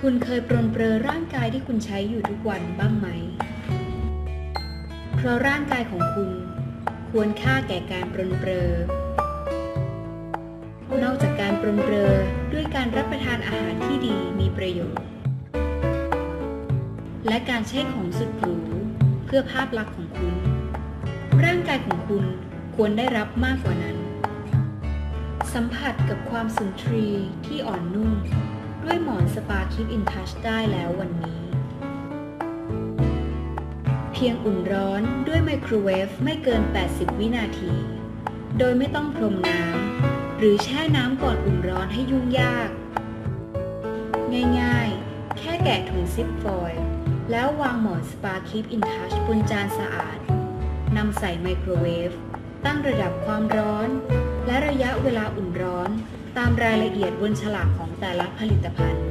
คุณเคยปรนเปรอร่างกายที่คุณใช้อยู่ทุกวันบ้างไหม เพราะร่างกายของคุณควรค่าแก่การปรนเปรอนอกจากการปรนเปรอด้วยการรับประทานอาหารที่ดีมีประโยชน์ และการใช้ของสุดหรูเพื่อภาพลักษณ์ของคุณ ร่างกายของคุณควรได้รับมากกว่านั้น สัมผัสกับความสุนทรีที่อ่อนนุ่ม ด้วยหมอนสปาคิปอินทัชได้แล้ววันนี้ เพียงอุ่นร้อนด้วยไมโครเวฟไม่เกิน 80 วินาที โดยไม่ต้องพรมน้ำหรือแช่น้ำก่อนอุ่นร้อนให้ยุ่งยาก ง่ายๆ แค่แกะถุงซิปฟอยล์แล้ววางหมอนสปาคิปอินทัชบนจานสะอาดนำใส่ไมโครเวฟตั้งระดับความร้อน และระยะเวลาอุ่นร้อน ตามรายละเอียดบนฉลากของแต่ละผลิตภัณฑ์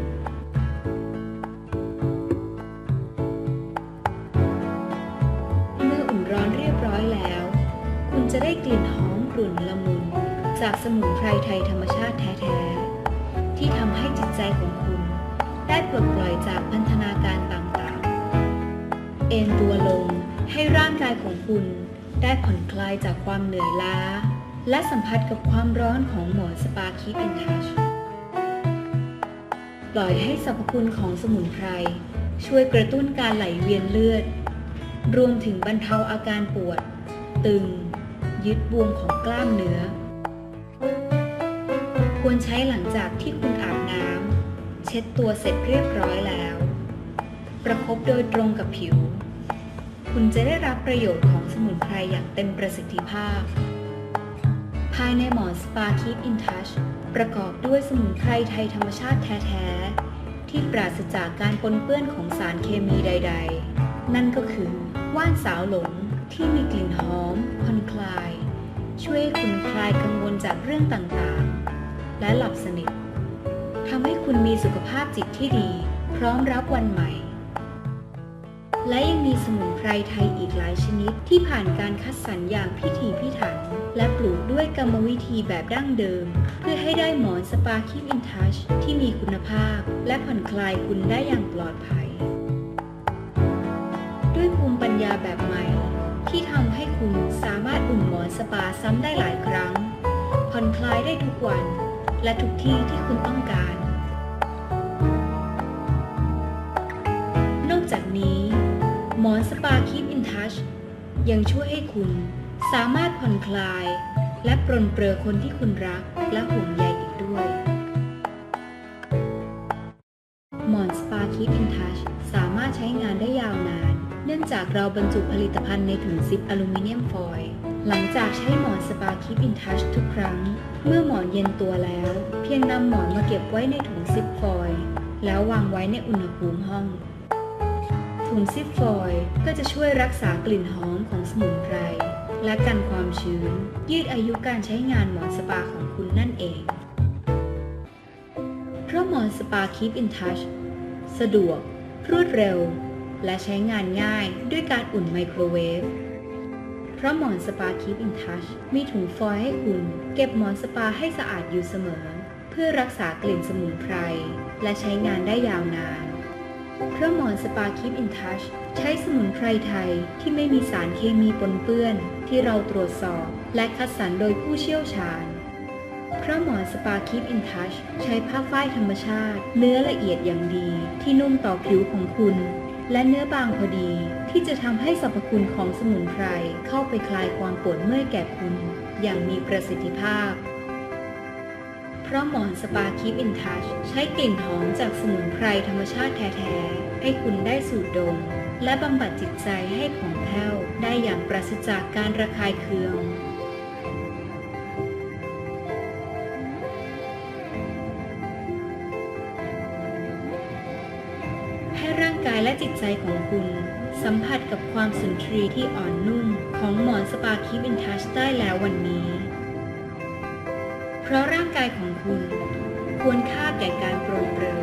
เมื่ออุ่นร้อนเรียบร้อยแล้ว คุณจะได้กลิ่นหอมกลุ่นละมุน จากสมุนไพรไทยธรรมชาติแท้ๆ ที่ทำให้จิตใจของคุณ ได้ปลดปล่อยจากพันธนาการต่างๆ เอนตัวลงให้ร่างกายของคุณได้ผ่อนคลายจากความเหนื่อยล้า และสัมผัสกับความร้อนของหมอนสปาคีเป็นทัชปล่อยให้สรรพคุณของสมุนไพร ช่วยกระตุ้นการไหลเวียนเลือด รวมถึงบรรเทาอาการปวด ตึง ยึดบวมของกล้ามเนื้อ ควรใช้หลังจากที่คุณอาบน้ำเช็ดตัวเสร็จเรียบร้อยแล้ว ประคบโดยตรงกับผิว คุณจะได้รับประโยชน์ของสมุนไพรอย่างเต็มประสิทธิภาพ ภายในหมอนสปาคีปอินทัชประกอบด้วยสมุนไพรไทยธรรมชาติแท้ๆ ที่ปราศจากการปนเปื้อนของสารเคมีใด ๆ นั่นก็คือ ว่านสาวหลงที่มีกลิ่นหอมผ่อนคลาย ช่วยคุณคลายกังวลจากเรื่องต่างๆ และหลับสนิททำให้คุณมีสุขภาพจิตที่ดี พร้อมรับวันใหม่ และยังมีสมุนไพรไทยอีกหลายชนิดที่ผ่านการคัดสรรอย่างพิถีพิถัน และปลูกด้วยกรรมวิธีแบบดั้งเดิม เพื่อให้ได้หมอนสปาคิปอินทัชที่มีคุณภาพ และผ่อนคลายคุณได้อย่างปลอดภัย ด้วยภูมิปัญญาแบบใหม่ ที่ทำให้คุณสามารถอุ่นหมอนสปาซ้ำได้หลายครั้ง ผ่อนคลายได้ทุกวัน และทุกที่ที่คุณต้องการ นอกจากนี้ หมอนสปาคีปอินทัชยังช่วยให้คุณ สามารถผ่อนคลาย และปรนเปรอคนที่คุณรักและห่วงใยอีกด้วย หมอนสปาคีปอินทัชสามารถใช้งานได้ยาวนาน เนื่องจากเราบรรจุผลิตภัณฑ์ในถุงซิปอลูมิเนียมฟอยล์หลังจากใช้หมอนสปาคีปอินทัชทุกครั้ง เมื่อหมอนเย็นตัวแล้ว เพียงนำหมอนมาเก็บไว้ในถุงซิปฟอยล์แล้ววางไว้ในอุณหภูมิห้อง ถุงซิปฟอยล์ก็จะช่วยรักษากลิ่นหอมของสมุนไพร และกันความชื้น ยืดอายุการใช้งานหมอนสปาของคุณนั่นเอง เพราะหมอนสปาคีปอินทัชสะดวก รวดเร็ว และใช้งานง่ายด้วยการอุ่นไมโครเวฟเพราะหมอนสปาคีปอินทัชมีถุงฟอยล์ให้คุณ เก็บหมอนสปาให้สะอาดอยู่เสมอ เพื่อรักษากลิ่นสมุนไพร และใช้งานได้ยาวนาน เพราะหมอนสปาคิปอินทัชใช้สมุนไพรไทยที่ไม่มีสารเคมีปนเปื้อนที่เราตรวจสอบและคัดสรรโดยผู้เชี่ยวชาญ เพราะหมอนสปาคิปอินทัชใช้ผ้าฝ้ายธรรมชาติ เนื้อละเอียดอย่างดีที่นุ่มต่อผิวของคุณ และเนื้อบางพอดีที่จะทำให้สรรพคุณของสมุนไพรเข้าไปคลายความปวดเมื่อยแก่คุณ อย่างมีประสิทธิภาพ เพราะหมอนสปาคีปอินทัชใช้กลิ่นหอมจากสมุนไพรธรรมชาติแท้ๆ ให้คุณได้สูดดม และบำบัดจิตใจให้ผ่องแผ้วได้อย่างปราศจากการระคายเคืองให้ร่างกายและจิตใจของคุณ สัมผัสกับความสุนทรีที่อ่อนนุ่มของหมอนสปาคีปอินทัชได้แล้ววันนี้ เพราะร่างกายของคุณควรค่าแก่การโปรงเปรอ